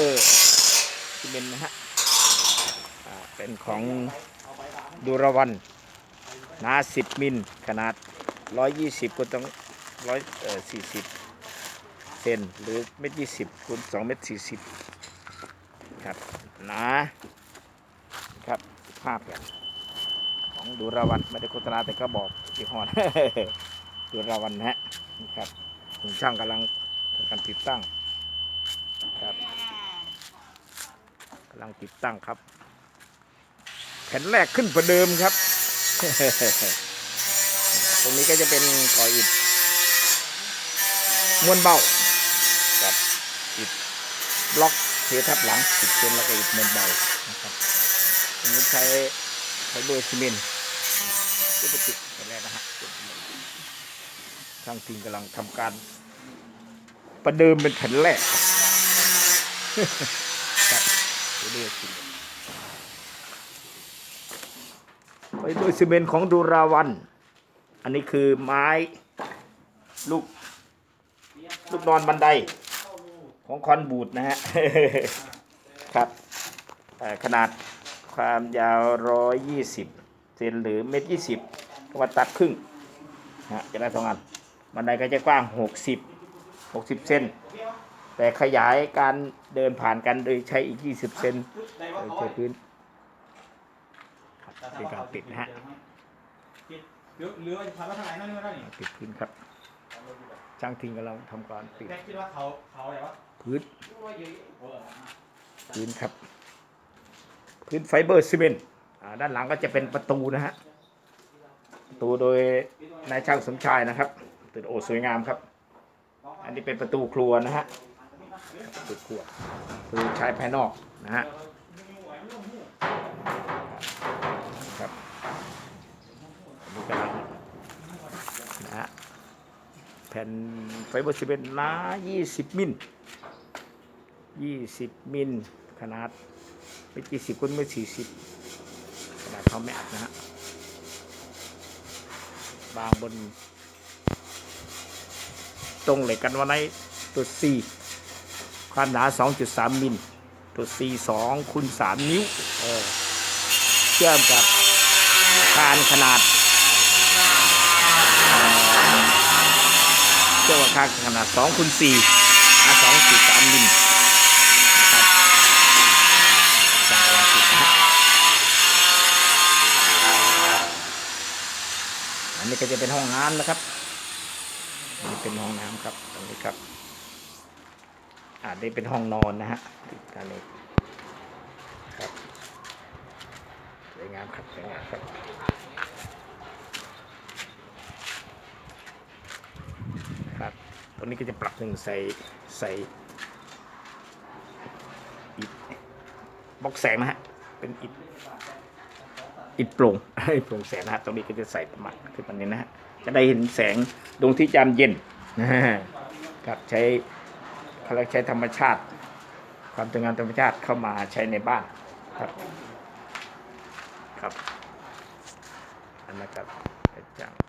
บอร์ซีเมนต์นะฮะเป็นของดูรวันหนา10มิลขนาด120คูณต้องร้อยเอ่อ40เซนหรือเมตรยี่สิบคูณ2เมตร40ครับหนาครับภาพแบบของดูรวันไม่ได้โฆษณาแต่ก็บอกยี่ห้อนดูรวันนะฮะครับคุณช่างกำลังทำการติดตั้งครับ ลังติดตั้งครับ แผ่นแรกขึ้นประเดิมครับ ตรงนี้ก็จะเป็นก่ออิฐมวลเบากับอิฐบล็อกเททับหลังอิฐเซนแล้วก็อิฐมวลเบานะครับตรงนี้ใช้ไฟเบอร์ซีเมนต์ที่ไปติดแผ่นแรกนะฮะช่างทีมกำลังทำการประเดิมเป็นแผ่นแรกครับ ไฟเบอร์ซีเมนต์ไฟเบอร์ซีเมนของดูราวัน อันนี้คือไม้ลูกลูกนอนบันไดของคอนบูดนะฮะ ครับ ขนาดความยาว 120 เซนหรือเมตรยี่สิบมาตัดครึ่งนะฮะจะได้สองอัน บันไดก็จะกว้าง 60 60 เซน แต่ขยายการเดินผ่านกันโดยใช้อีก 20 เซนโดยใช้พื้นครับเป็นการปิดนะฮะหรือหรือว่าจะพาไปทางไหนนั่นนี่มาได้นี่ปิดพื้นครับช่างทิ้งกำลังทำการปิดแค่คิดว่าเขาเขาอะไรวะพื้นเออพื้นครับ พื้นไฟเบอร์ซีเมนต์อ่าด้านหลังก็จะเป็นประตูนะฮะประตูโดยนายช่างสมชายนะครับตึกโอสวยงามครับ อันนี้เป็นประตูครัวนะฮะ ประตูครัวประตูใช้ภายนอกนะฮะครับนนี้กำลังนะฮะแผ่นไฟเบอร์ซีเมนต์หนา20 มิล 20 มิล ขนาดไม่กี่สิบคูณไม่สี่สิบขนาดเท่าแม่อัดนะฮะบางบน ตรงเหล็กกันวันในตัว C ความหนา 2.3มิลตัว C 2 คูณ3นิ้วเออเชื่อมกับคานขนาดเชื่อมกับคานขนาด2คูณ4หนา2.3มิลนะครับสั่งกำลังติดนะฮะอันนี้ก็จะเป็นห้องน้ำนะครับนนี้เป็นห้องน้ำครับตรงนี้ครับ อ่านี่เป็นห้องนอนนะฮะติดกันเลยครับสวยงามครับสวยงามครับครับตรงนี้ก็จะปรับหนึ่งใส่ใส่อิฐบล็อกแสงนะฮะเป็นอิฐอิฐโปร่งอิฐโปร่งแสงนะฮะตรงนี้ก็จะใส่ประมาณขึ้นมานี้นะฮะจะได้เห็นแสงดวงที่ยามเย็นนะฮะครับใช้ เขาเรียกใช้ธรรมชาติ ความสวยงามธรรมชาติเข้ามาใช้ในบ้านครับ ครับ อันนะครับอาจารย์